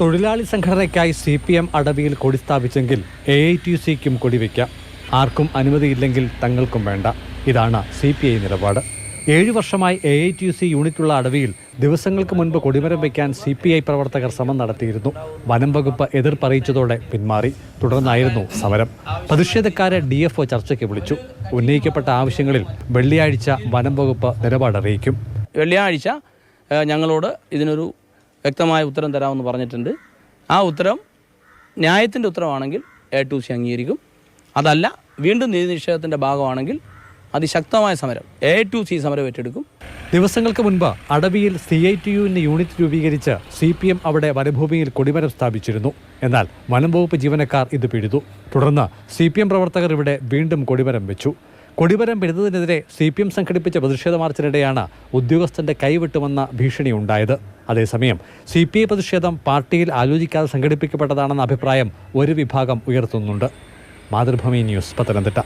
തൊഴിലാളി സംഘടനയ്ക്കായി C P M അടവിയിൽ കൊടി സ്ഥാപിച്ചെങ്കിൽ എ ഐ ടി സിക്കും കൊടിവെക്കാം ആർക്കും അനുമതിയില്ലെങ്കിൽ തങ്ങൾക്കും വേണ്ട. ഇതാണ് സി പി ഐ നിലപാട്. ഏഴു വർഷമായി എ ഐ ടി സി യൂണിറ്റുള്ള അടവിയിൽ ദിവസങ്ങൾക്ക് മുൻപ് കൊടിമരം വയ്ക്കാൻ സി പി ഐ പ്രവർത്തകർ ശ്രമം നടത്തിയിരുന്നു. വനം വകുപ്പ് എതിർപ്പറിയിച്ചതോടെ പിന്മാറി. തുടർന്നായിരുന്നു സമരം. പ്രതിഷേധക്കാരെ ഡി എഫ് ഒ ചർച്ചയ്ക്ക് വിളിച്ചു. ഉന്നയിക്കപ്പെട്ട ആവശ്യങ്ങളിൽ വെള്ളിയാഴ്ച വനം വകുപ്പ് നിലപാടറിയിക്കും വെള്ളിയാഴ്ച ഞങ്ങളോട് ഇതിനൊരു വ്യക്തമായ ഉത്തരം തരാമെന്ന് പറഞ്ഞിട്ടുണ്ട്. ആ ഉത്തരം ന്യായത്തിന്റെ ഉത്തരവാണെങ്കിൽ എ ടു സി അംഗീകരിക്കും. അതല്ല വീണ്ടും നീതി നിഷേധത്തിന്റെ ഭാഗമാണെങ്കിൽ അതിശക്തമായ സമരം എ ടു സി സമരം ഏറ്റെടുക്കും. ദിവസങ്ങൾക്ക് മുൻപ് അടവിയിൽ സി ഐ ടി യുവിന്റെ യൂണിറ്റ് രൂപീകരിച്ച് സി പി എം അവിടെ വനഭൂമിയിൽ കൊടിമരം സ്ഥാപിച്ചിരുന്നു. എന്നാൽ വനം വകുപ്പ് ജീവനക്കാർ ഇത് പിഴുതു. തുടർന്ന് സി പി എം പ്രവർത്തകർ ഇവിടെ വീണ്ടും കൊടിമരം വെച്ചു. കൊടിമരം പിഴുതതിനെതിരെ സി പി എം സംഘടിപ്പിച്ച പ്രതിഷേധ മാർച്ചിനിടെയാണ് ഉദ്യോഗസ്ഥന്റെ കൈവിട്ടുമെന്ന ഭീഷണി ഉണ്ടായത്. അതേസമയം സി പി ഐ പ്രതിഷേധം പാർട്ടിയിൽ ആലോചിക്കാതെ സംഘടിപ്പിക്കപ്പെട്ടതാണെന്ന അഭിപ്രായം ഒരു വിഭാഗം ഉയർത്തുന്നുണ്ട്. മാതൃഭൂമി ന്യൂസ് പത്തനംതിട്ട.